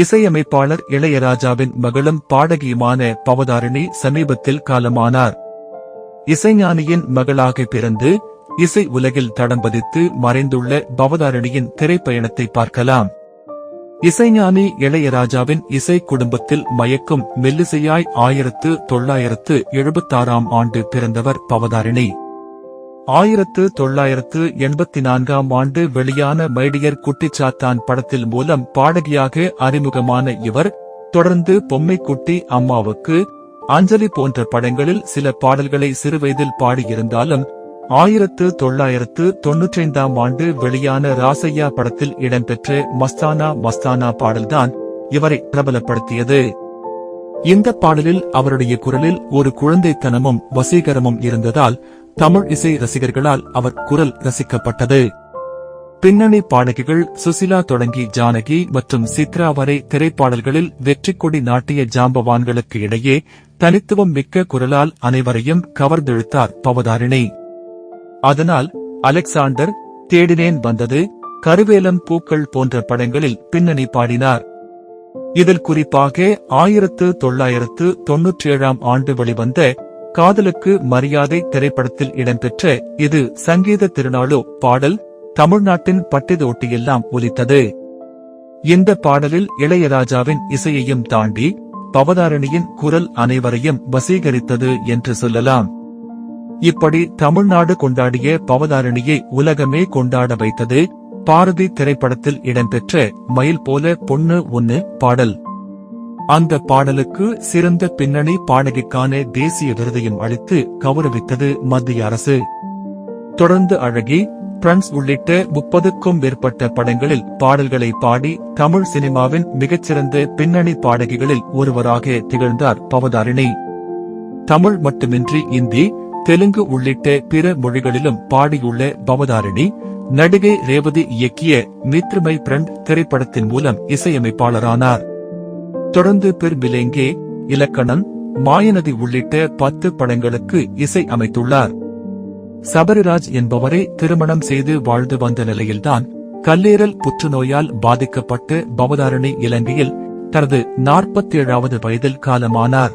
இசையமைப்பாளர் இளையராஜாவின் மகளும் பாடகியுமான பவதாரிணி சமீபத்தில் காலமானார். இசைஞானியின் மகளாக பிறந்து இசை உலகில் தடம் பதித்து மறைந்துள்ள பவதாரிணியின் திரைப்பயணத்தை பார்க்கலாம். இசைஞானி இளையராஜாவின் இசை குடும்பத்தில் மயக்கும் மெல்லிசையாய் ஆயிரத்து தொள்ளாயிரத்து எழுபத்தாறாம் ஆண்டு பிறந்தவர் பவதாரிணி. ஆயிரத்து தொள்ளாயிரத்து எண்பத்தி நான்காம் ஆண்டு வெளியான மைடியர் குட்டிச்சாத்தான் படத்தில் மூலம் பாடகியாக அறிமுகமான இவர் தொடர்ந்து பொம்மை குட்டி அம்மாவுக்கு அஞ்சலி போன்ற படங்களில் சில பாடல்களை சிறுவயதில் பாடியிருந்தாலும் ஆயிரத்து தொள்ளாயிரத்து தொன்னூற்றைந்தாம் ஆண்டு வெளியான ராசையா படத்தில் இடம்பெற்ற மஸ்தானா மஸ்தானா பாடல்தான் இவரை பிரபலப்படுத்தியது. இந்த பாடலில் அவருடைய குரலில் ஒரு குழந்தைத்தனமும் வசீகரமும் இருந்ததால் தமிழ் இசை ரசிகர்களால் அவர் குரல் ரசிக்கப்பட்டது. பின்னணி பாடகிகள் சுசிலா தொடங்கி ஜானகி மற்றும் சித்ரா வரை திரைப்பாடல்களில் வெற்றி கொடி நாட்டிய ஜாம்பவான்களுக்கு இடையே தனித்துவம் மிக்க குரலால் அனைவரையும் கவர்ந்தெழுத்தார் பவதாரிணி. அதனால் அலெக்சாண்டர் தேடினேன் வந்தது கருவேலம் பூக்கள் போன்ற படங்களில் பின்னணி பாடினார். இதில் குறிப்பாக ஆயிரத்து தொள்ளாயிரத்து தொன்னூற்றி ஏழாம் ஆண்டு வெளிவந்த காதலுக்கு மரியாதை திரைப்படத்தில் இடம்பெற்ற இது சங்கீத திருநாளோ பாடல் தமிழ்நாட்டின் பட்டிதோட்டியெல்லாம் ஒலித்தது. இந்த பாடலில் இளையராஜாவின் இசையையும் தாண்டி பவதாரணியின் குரல் அனைவரையும் வசீகரித்தது என்று சொல்லலாம். இப்படி தமிழ்நாடு கொண்டாடிய பவதாரணியை உலகமே கொண்டாட வைத்தது பாரதி திரைப்படத்தில் இடம்பெற்ற மயில் போல பொண்ணு ஒன்னு பாடல். அந்த பாடலுக்கு சிறந்த பின்னணி பாடகிக்கான தேசிய விருதையும் அளித்து கௌரவித்தது மத்திய அரசு. தொடர்ந்து அழகி பிரான்ஸ் உள்ளிட்ட முப்பதுக்கும் மேற்பட்ட படங்களில் பாடல்களை பாடி தமிழ் சினிமாவின் மிகச்சிறந்த பின்னணி பாடகிகளில் ஒருவராக திகழ்ந்தார் பவதாரிணி. தமிழ் மட்டுமின்றி இந்தி தெலுங்கு உள்ளிட்ட பிற மொழிகளிலும் பாடியுள்ள பவதாரிணி நடிகை ரேவதி இயக்கிய மித்ருமை பிரண்ட் திரைப்படத்தின் மூலம் இசையமைப்பாளரானார். தொடர்ந்து பெர்பிலேங்கே இலக்கணன் இலக்கணம் மாயநதி உள்ளிட்ட பத்து படங்களுக்கு இசை அமைத்துள்ளார். சபரிராஜ் என்பவரை திருமணம் செய்து வாழ்ந்து வந்த நிலையில்தான் கல்லீரல் புற்றுநோயால் பாதிக்கப்பட்டு பவதாரணி இலங்கையில் தனது நாற்பத்தி ஏழாவது வயதில் காலமானார்.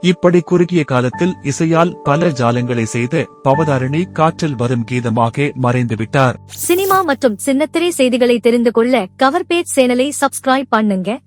இப்படி குறுகிய காலத்தில் இசையால் பல ஜாலங்களை செய்த பவதாரணி காற்றில் வரும் கீதமாக மறைந்துவிட்டார் சினிமா மற்றும் சின்னத்திரை செய்திகளை தெரிந்து கொள்ள கவர் பேஜ் சேனலை சப்ஸ்கிரைப் பண்ணுங்க.